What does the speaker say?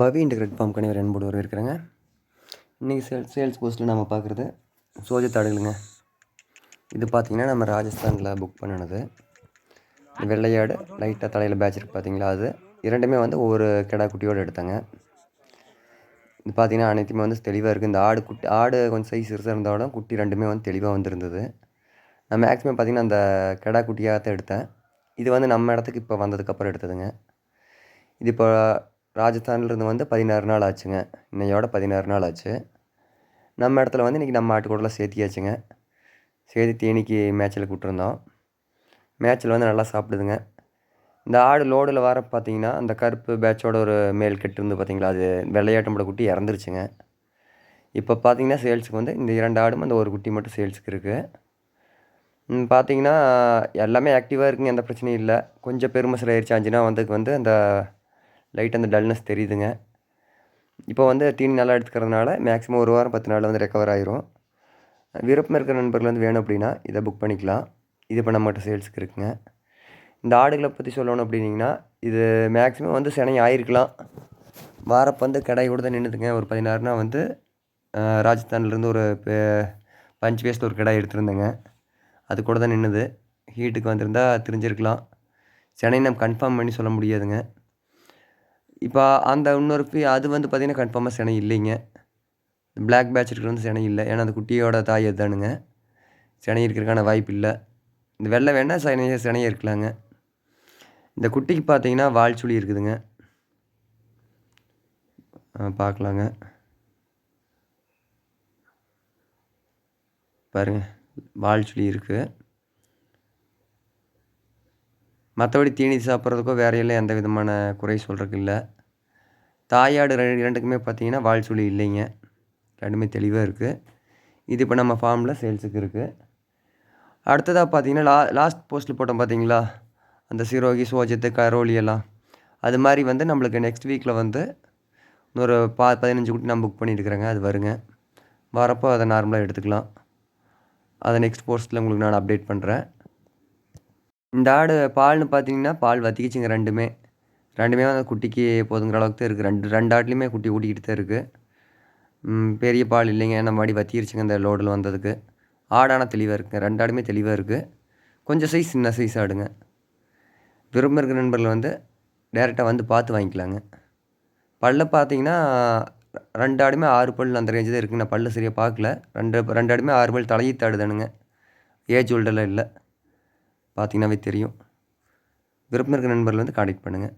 பவி integrate form கனி ரெண்டு வரவேற்கிறேங்க. இன்றைக்கி sale sales போஸ்ட்டில் நம்ம பார்க்குறது சோஜ தாடுகளுங்க. இது பார்த்திங்கன்னா நம்ம ராஜஸ்தானில் புக் பண்ணினது. வெள்ளையாடு லைட்டாக தலையில் பேட்ச் இருக்குது பார்த்தீங்களா அது? இரண்டுமே வந்து ஒவ்வொரு கிடா குட்டியோடு எடுத்தாங்க. இது பார்த்திங்கன்னா அனைத்துமே வந்து தெளிவாக இருக்குது இந்த ஆடு குட்டி ஆடு கொஞ்சம் சைஸ் சிறுசாக இருந்தாலும் குட்டி ரெண்டுமே வந்து தெளிவாக வந்துருந்தது. நான் மேக்ஸிமம் பார்த்திங்கன்னா அந்த கிடா குட்டியாக தான் எடுத்தேன். இது வந்து நம்ம இடத்துக்கு இப்போ வந்ததுக்கப்புறம் எடுத்ததுங்க. இது இப்போ ராஜஸ்தான்லேருந்து வந்து பதினாறு நாள் ஆச்சுங்க. இன்னையோட பதினாறு நாள் ஆச்சு. நம்ம இடத்துல வந்து இன்றைக்கி நம்ம ஆட்டுக்கூடலாம் சேர்த்தியாச்சுங்க. சேர்த்து தேனிக்கு மேட்ச்சில் கூப்பிட்ருந்தோம் மேட்ச்சில் வந்து நல்லா சாப்பிடுதுங்க. இந்த ஆடு லோடில் வர பார்த்தீங்கன்னா அந்த கருப்பு பேட்சோட ஒரு மேல் கெட்டு இருந்து பார்த்தீங்களா அது வெள்ளையாட்டம்போட குட்டி இறந்துருச்சுங்க. இப்போ பார்த்தீங்கன்னா சேல்ஸுக்கு வந்து இந்த இரண்டு ஆடும் அந்த ஒரு குட்டி மட்டும் சேல்ஸுக்கு இருக்குது பார்த்தீங்கன்னா எல்லாமே ஆக்டிவாக இருக்குங்க எந்த பிரச்சனையும் இல்லை. கொஞ்சம் பெருமை ஆயிடுச்சு. ஆச்சுன்னா வந்ததுக்கு வந்து அந்த லைட் அந்த டல்னஸ் தெரியுதுங்க. இப்போ வந்து தீனி நல்லா எடுத்துக்கிறதுனால மேக்ஸிமம் ஒரு வாரம் பத்து நாளில் வந்து ரெக்கவர் ஆயிரும். விருப்பம் இருக்கிற நண்பர்கள் வந்து வேணும் அப்படின்னா இதை புக் பண்ணிக்கலாம். இது இப்போ நம்மகிட்ட சேல்ஸுக்கு இருக்குங்க. இந்த ஆடுகளை பற்றி சொல்லணும் அப்படின்னிங்கன்னா இது மேக்ஸிமம் வந்து சினை ஆயிருக்கலாம். வாரப்பந்து கடை கூட தான் நின்றுதுங்க ஒரு பதினாறுனா வந்து ராஜஸ்தான்லேருந்து ஒரு பஞ்சு பேஸ்ட் ஒரு கடை எடுத்திருந்தேங்க. அது கூட தான் நின்றுது ஹீட்டுக்கு வந்திருந்தால் தெரிஞ்சிருக்கலாம். சென்னை நம்ம கன்ஃபார்ம் பண்ணி சொல்ல முடியாதுங்க. இப்போ அந்த இன்னொரு பி அது வந்து பார்த்திங்கன்னா கன்ஃபார்மாக சினை இல்லைங்க. பிளாக் பேட்ச் இருக்கிற வந்து சினை இல்லை. ஏன்னா அந்த குட்டியோட தாய் அதுதானுங்க. சினை இருக்கிறதுக்கான வாய்ப்பு இல்லை. இந்த வெள்ளை வேணால் சினைய சினைய இருக்கலாங்க. இந்த குட்டிக்கு பார்த்தீங்கன்னா வால் சுழி இருக்குதுங்க. பார்க்கலாங்க. பாருங்கள் வால் சுழி இருக்குது மற்றபடி தீனி சாப்பிட்றதுக்கோ வேறையெல்லாம் எந்த விதமான குறை சொல்கிறதுக்கு இல்லை. தாயாடு ரெண்டு ரெண்டுக்குமே பார்த்தீங்கன்னா வால் சுழி இல்லைங்க. ரெண்டுமே தெளிவாக இருக்குது இது இப்போ நம்ம ஃபார்மில் சேல்ஸுக்கு இருக்குது அடுத்ததாக பார்த்தீங்கன்னா லா லாஸ்ட் போஸ்ட்டில் போட்டோம் பார்த்தீங்களா? அந்த சிரோகி சோஜத்து கரோலி எல்லாம். அது மாதிரி வந்து நம்மளுக்கு நெக்ஸ்ட் வீக்கில் வந்து இன்னொரு பா பதினஞ்சு குட்டி நான் புக் பண்ணியிருக்கிறேங்க அது வருங்க. வரப்போ அதை நார்மலாக எடுத்துக்கலாம். அதை நெக்ஸ்ட் போஸ்ட்டில் உங்களுக்கு நான் அப்டேட் பண்ணுறேன் இந்த ஆடு பால்னு பார்த்தீங்கன்னா பால் வத்திக்கிச்சுங்க ரெண்டுமே. ரெண்டுமே அந்த குட்டிக்கு போதுங்கிற அளவுக்கு தான் இருக்குது ரெண்டு ரெண்டு ஆட்லேயுமே குட்டி ஊட்டிக்கிட்டு தான் இருக்குது பெரிய பால் இல்லைங்க. நம்ம மாதிரி வத்திருச்சுங்க இந்த லோடில் வந்ததுக்கு. ஆடான தெளிவாக இருக்குங்க. ரெண்டு ஆடுமே தெளிவாக இருக்குது கொஞ்சம் சைஸ் சின்ன சைஸ் ஆடுங்க. விரும்ப இருக்கிற நண்பர்கள் வந்து டேரெக்டாக வந்து பார்த்து வாங்கிக்கலாங்க. பல்ல பார்த்தீங்கன்னா ரெண்டு ஆடுமே ஆறு பல் அந்த ரேஞ்சு தான் இருக்குங்க. நான் பல்லு சரியாக பார்க்கல. ரெண்டு ரெண்டு ஆடுமே ஆறு பல் தலையீத்தாடுதானுங்க ஏஜ் ஓல்டெல்லாம் இல்லை. பார்த்தீங்கன்னாவே தெரியும். விருப்பம் இருக்கிற நண்பர்கள் வந்து காண்டாக்ட் பண்ணுங்கள்